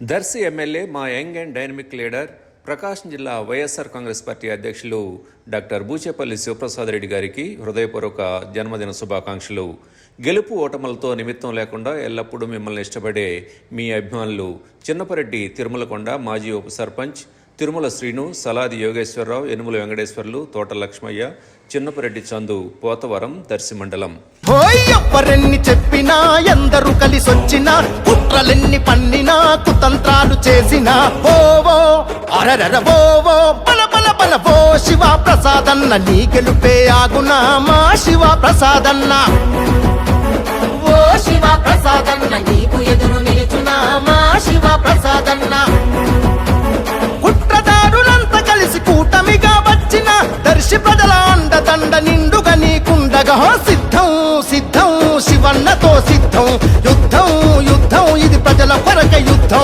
Darsi MLA మా young and dynamic leader Prakasam జిల్లా YSR Congress party అధ్యక్షులు డాక్టర్ బూచేపల్లి శివప్రసాద్ రెడ్డి గారికి హృదయపూర్వక జన్మదిన శుభాకాంక్షలు. గెలుపు ఓటములతో నిమిత్తం లేకుండా ఎల్లప్పుడూ మిమ్మల్ని ఇష్టపడే మీ అభిమానులు చిన్నపరెడ్డి తిరుమలకొండ మాజీ ఉప సర్పంచ్ తిరుమల శ్రీను సలాది యోగేశ్వరరావు ఎనుముల వెంకటేశ్వర్లు తోట లక్ష్మయ్య చిన్నపరెడ్డి చందు పోతవరం దర్శి మండలం. చెప్పినా అందరూ కలిసొచ్చిన కుట్రలెన్ని పన్నినా కుతంత్రాలు చేసినా ఓవో అరరర ఓవో బల బల బల ఓ శివ ప్రసాదన్న నీ గెలుపే ఆగునా మా శివ ప్రసాదన్న ఓ శివ ప్రసాదన్న నీకు ఎదురు నిలుచునా మా శివ ప్రసాదన్న కుట్రదారులంతా కలిసి కూటమిగా వచ్చిన దర్శి ప్రజల అండదండ నిండుగా నీకుండగా సిద్ధం సిద్ధం. కన్నతో సిద్ధం. యుద్ధం